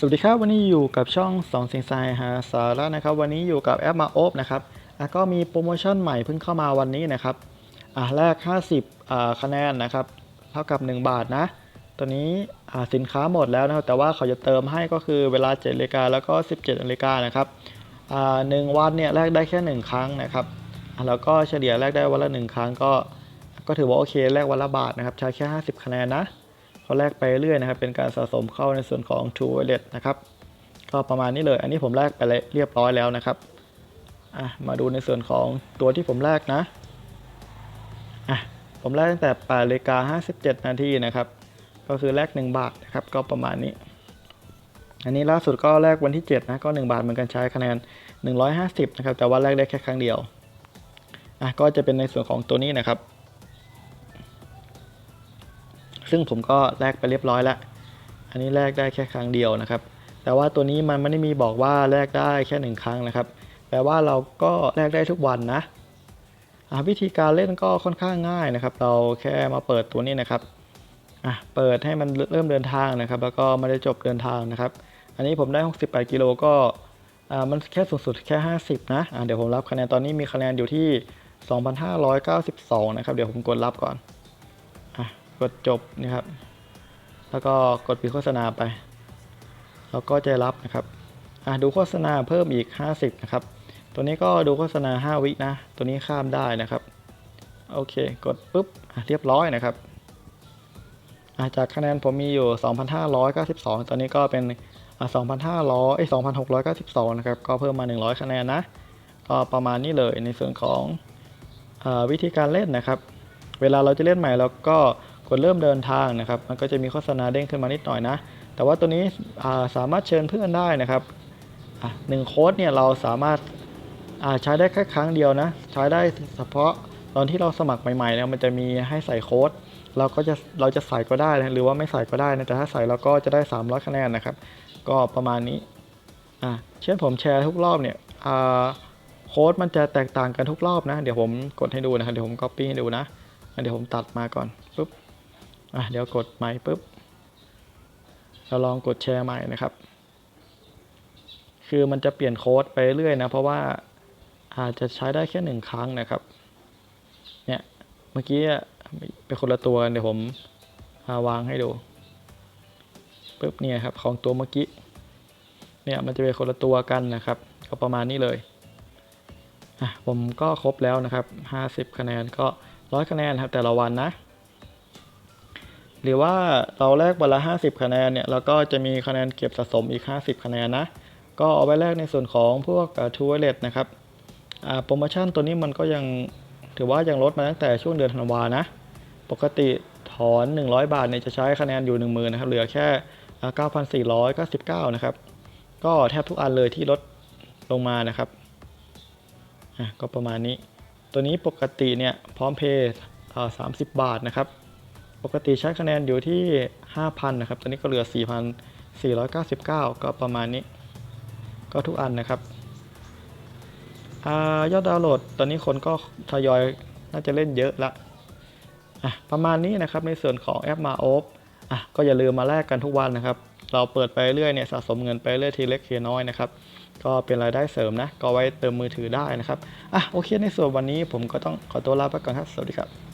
สวัสดีครับ วันนี้อยู่กับช่องสองเสียงสายหาสาระนะครับ วันนี้อยู่กับแอปมาโอบนะครับอะก็มีโปรโมชั่นใหม่เพิ่งเข้ามาวันนี้นะครับอะแรก 50อ่าคะแนนนะครับ เท่ากับ 1 บาทนะตัวนี้อ่าสินค้าหมดแล้วนะครับ แต่ว่าเขาจะเติมให้ก็คือเวลา7นาฬิกาแล้วก็ 17นาฬิกานะครับอ่าหนึ่งวันเนี่ยแลกได้แค่ 1 ครั้งนะครับแล้วก็เฉลี่ยแลกได้วันละ 1 ครั้งก็ ก็ถือว่าโอเคแลกวันละบาทนะครับ ใช้แค่ 50 คะแนนนะ พอแลกไปเรื่อยนะครับ เป็นการสะสมเข้าในส่วนของ True Wallet นะครับ ก็ประมาณนี้เลย อันนี้ผมแลกไปเรียบร้อยแล้วนะครับอะมาดูในส่วนของตัวที่ผมแลกนะอะผมแลกตั้งแต่8นาฬิกา57 นาทีนะครับ ก็คือแลก 1 บาทนะครับ ก็ประมาณนี้ อันนี้ล่าสุดก็แลกวันที่ 7 นะ ก็ 1 บาทเหมือนกันใช้คะแนน 150 นะครับ แต่ว่าแลกได้แค่ครั้งเดียว อะ ก็จะเป็นในส่วนของตัวนี้นะครับ ซึ่งผมก็แลกไปเรียบร้อยแล้ว อันนี้แลกได้แค่ครั้งเดียวนะครับ แต่ว่าตัวนี้มันไม่ได้มีบอกว่าแลกได้แค่หนึ่งครั้งนะครับ แปลว่าเราก็แลกได้ทุกวันนะอะวิธีการเล่นก็ค่อนข้างง่ายนะครับ เราแค่มาเปิดตัวนี้นะครับอะเปิดให้มันเริ่มเดินทางนะครับ แล้วก็ไม่ได้จบเดินทางนะครับ อันนี้ผมได้ 68 กิโลก็อ่ามันแค่สูงสุดแค่ 50 นะอะเดี๋ยวผมรับคะแนนตอนนี้มีคะแนนอยู่ที่ 2,592 นะครับ เดี๋ยวผมกดรับก่อน กดจบนะครับ แล้วก็กดปิดโฆษณาไป แล้วก็จะรับนะครับอะดูโฆษณาเพิ่มอีก 50 นะครับ ตัวนี้ก็ดูโฆษณา 5 วินะ ตัวนี้ข้ามได้นะครับ โอเค กดปุ๊บเรียบร้อยนะครับอะจากคะแนนผมมีอยู่ 2,592 ตอนนี้ก็เป็นอะ2,500เอ้ย2,692 นะครับ ก็เพิ่มมา 100 คะแนนนะ ก็ประมาณนี้เลยในส่วนของอวิธีการเล่นนะครับ เวลาเราจะเล่นใหม่เราก็ กดเริ่มเดินทางนะครับ มันก็จะมีโฆษณาเด้งขึ้นมานิดหน่อยนะ แต่ว่าตัวนี้าสามารถเชิญเพื่อนได้นะครับหนึ่งโค้ดเนี่ยเราสามารถาใช้ได้แค่ครั้งเดียวนะ ใช้ได้เฉพาะตอนที่เราสมัครใหม่ๆเนี่ยมันจะมีให้ใส่โค้ดเราก็จะเราจะใส่ก็ได้นะหรือว่าไม่ใส่ก็ได้นะแต่ถ้าใส่เราก็จะได้ 300 คะแนนนะครับ ก็ประมาณนี้อะเช่นผมแชร์ทุกรอบเนี่ยอ่าโค้ดมันจะแตกต่างกันทุกรอบนะ เดี๋ยวผมกดให้ดูนะครับเดี๋ยวผม copy ให้ดูนะ เดี๋ยวผมตัดมาก่อนปุ๊บ อะเดี๋ยวกดใหม่ปุ๊บ เราลองกดแชร์ใหม่นะครับ คือมันจะเปลี่ยนโค้ดไปเรื่อยนะ เพราะว่าอาจจะใช้ได้แค่หนึ่งครั้งนะครับ เนี่ยเมื่อกี้เป็นคนละตัวกันเดี๋ยวผมาวางให้ดูปุ๊บเนี่ยครับของตัวเมื่อกี้ เนี่ยมันจะเป็นคนละตัวกันนะครับ ก็ประมาณนี้เลยอะผมก็ครบแล้วนะครับ 50 คะแนนก็ร้อยคะแนนครับแต่ละวันนะ หรือว่าเราแลกวันละ 50 คะแนนเนี่ยเราก็จะมีคะแนนเก็บสะสมอีก 50 คะแนนนะ ก็เอาไว้แลกในส่วนของพวกทูเวเลตนะครับโปรโมชั่นตัวนี้มันก็ยังถือว่ายังลดมาตั้งแต่ช่วงเดือนธันวานะ ปกติถอน 100 บาทเนี่ยจะใช้คะแนนอยู่ 10,000นะครับ เหลือแค่อ่า9,499 นะครับ ก็แทบทุกอันเลยที่ลดลงมานะครับก็ประมาณนี้ ตัวนี้ปกติเนี่ยพร้อมเพย์สามสิบบาทนะครับ ปกติใช้คะแนนอยู่ที่ 5,000 นะครับ ตอนนี้ก็เหลือ 4,499 ก็ประมาณนี้ ก็ทุกอันนะครับอายอดดาวน์โหลด ตอนนี้คนก็ทยอยน่าจะเล่นเยอะละอะประมาณนี้นะครับในส่วนของแอปมาโอฟอะก็อย่าลืมมาแลกกันทุกวันนะครับ เราเปิดไปเรื่อยเนี่ยสะสมเงินไปเรื่อยทีเล็กทีน้อยนะครับก็เป็นรายได้เสริมนะ ก็ไว้เติมมือถือได้นะครับ อะ โอเค ในส่วนวันนี้ผมก็ต้องขอตัวลาไปก่อนครับ สวัสดีครับ